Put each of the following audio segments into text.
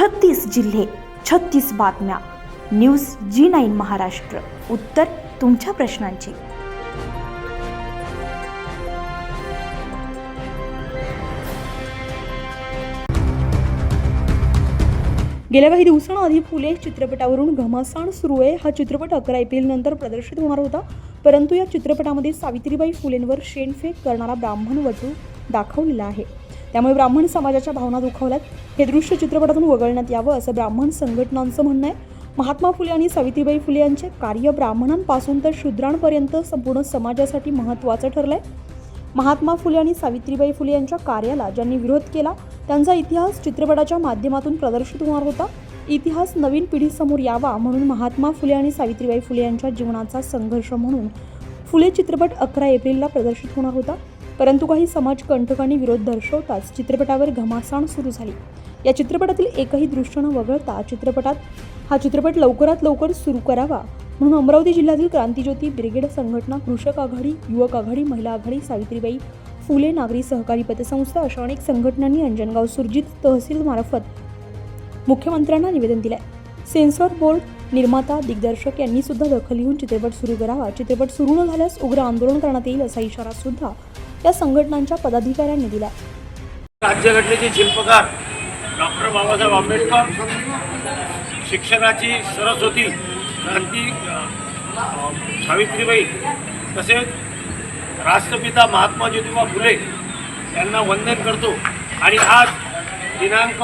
छत्तीस जिल्हे छत्तीस बातम्या. News G nine Maharashtra. उत्तर तुमच्या प्रश्नांची. गेल्या काही दिवसांआधी फुले चित्रपटावरून घमासाण सुरू आहे. हा चित्रपट अकरा एप्रिल नंतर प्रदर्शित होणार होता. परंतु या चित्रपटामध्ये सावित्रीबाई फुलेंवर शेणफेक करणारा ब्राह्मण वटू दाखवलेला आहे. त्यामुळे ब्राह्मण समाजाच्या भावना दुखावल्यात. हे दृश्य चित्रपटातून वगळण्यात यावं असं ब्राह्मण संघटनांचं म्हणणं आहे. महात्मा फुले आणि सावित्रीबाई फुले यांचे कार्य ब्राह्मणांपासून तर शूद्रांपर्यंत संपूर्ण समाजासाठी महत्त्वाचं ठरलंय. महात्मा फुले आणि सावित्रीबाई फुले यांच्या कार्याला ज्यांनी विरोध केला त्यांचा इतिहास चित्रपटाच्या माध्यमातून प्रदर्शित होणार होता. इतिहास नवीन पिढीसमोर यावा म्हणून महात्मा फुले आणि सावित्रीबाई फुले यांच्या जीवनाचा संघर्ष म्हणून फुले चित्रपट अकरा एप्रिलला प्रदर्शित होणार होता. परंतु काही समाज कंठकांनी विरोध दर्शवताच चित्रपटावर घमासाण सुरू झाली. या चित्रपटातील एकही दृश्य न वगळता चित्रपटात हा चित्रपट लवकरात लवकर सुरू करावा म्हणून अमरावती जिल्ह्यातील क्रांतीज्योती ब्रिगेड संघटना कृषक आघाडी युवक आघाडी महिला आघाडी सावित्रीबाई फुले नागरी सहकारी पतसंस्था अशा अनेक संघटनांनी अंजनगाव सुरजित तहसीलमार्फत मुख्यमंत्र्यांना निवेदन दिलंय. सेन्सॉर बोर्ड निर्माता दिग्दर्शक यांनी सुद्धा दखल घेऊन चित्रपट सुरू करावा. चित्रपट सुरू न झाल्यास उग्र आंदोलन करण्यात येईल असा इशारा सुद्धा या संघटनांच्या पदाधिकाऱ्यांनी दिला राज्यघटनेचे शिल्पकार डॉक्टर बाबासाहेब आंबेडकर शिक्षणाची सरस्वती क्रांती सावित्रीबाई तसेच राष्ट्रपिता महात्मा ज्योतिबा फुले यांना वंदन करतो. आणि आज दिनांक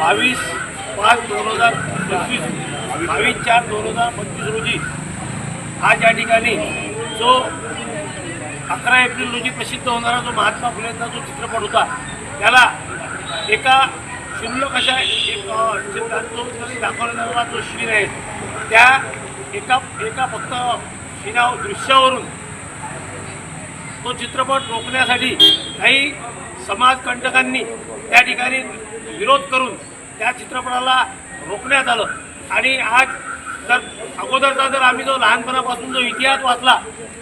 बावीस पाच दोन हजार पंचवीस बावीस चार दोन हजार पंचवीस रोजी आज या ठिकाणी जो अकरा एप्रिल रोजी प्रसिद्ध होणारा जो महात्मा फुलेंचा जो चित्रपट होता त्याला एका क्षुल्लक अशा एक दाखवण्याचा जो दाखवलेला आहे त्या एका एका फक्त शिना दृश्यावरून तो चित्रपट रोखण्यासाठी काही समाजकंटकांनी त्या ठिकाणी विरोध करून त्या चित्रपटाला रोखण्यात आलं. आणि आज जर अगोदरचा जर आम्ही जो लहानपणापासून जो इतिहास वाचला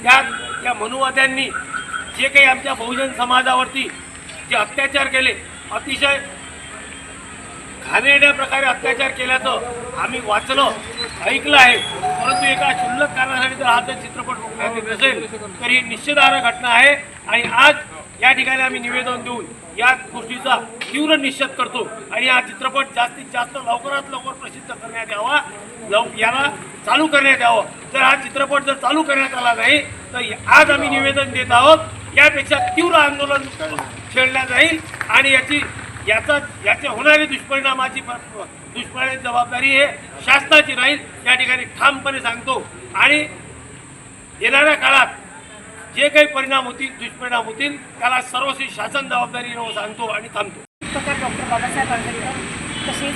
त्यात आमच्या मनुवाद्यांनी जे काही आमच्या बहुजन समाजावरती जे अत्याचार केले अतिशय घाणेरड्या प्रकारे अत्याचार केल्याचं आम्ही वाचलं ऐकलं आहे. परंतु एका क्षुल्लक कारणासाठी जर हा जर चित्रपट रोखण्यात येत नसेल तर ही निश्चितार्ह घटना आहे आणि आज या ठिकाणी आम्ही निवेदन देऊन या गोष्टीचा तीव्र निषेध करतो आणि हा चित्रपट जास्तीत जास्त लवकरात लवकर प्रसिद्ध करण्यात यावा लव याला चालू करण्यात यावं. जर हा चित्रपट जर चालू करण्यात आला नाही तर आज आम्ही निवेदन देत आहोत यापेक्षा तीव्र आंदोलन खेळल्या जाईल आणि याची याचा याचे होणारी दुष्परिणामाची दुष्परिणाम जबाबदारी हे शासनाची राहील या ठिकाणी ठामपणे सांगतो. आणि येणाऱ्या काळात जे काही परिणाम होतील दुष्परिणाम होतील त्याला सर्वस्वी शासन जबाबदारी सांगतो आणि थांबतो. पुस्तकात डॉक्टर बाबासाहेब आंबेडकर तसेच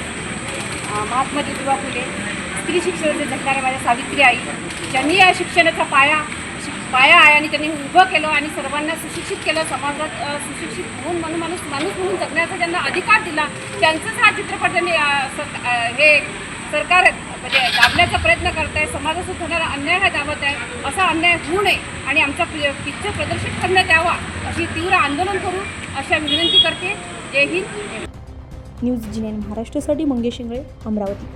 महात्मा ज्योतिबा फुले स्त्री शिक्षणाचे जगणारे माझ्या सावित्री आई ज्यांनी या शिक्षणाचा पाया पाया आहे आणि त्यांनी उभं केलं आणि सर्वांना सुशिक्षित केलं समाजात सुशिक्षित होऊन म्हणून माणूस माणूस म्हणून जगण्याचा त्यांना अधिकार दिला. त्यांचाच हा चित्रपट त्यांनी हे सरकार म्हणजे दाबण्याचा प्रयत्न करत आहे समाजासोबत होणारा अन्याय हा दाबत आहे असा अन्याय होऊ नये आणि आमचा पिक्चर प्रदर्शित करण्यात यावा अशी तीव्र आंदोलन करू अशा विनंती करते. जय हिंद. न्यूज जिने महाराष्ट्रासाठी मंगेश शिंगळे अमरावती.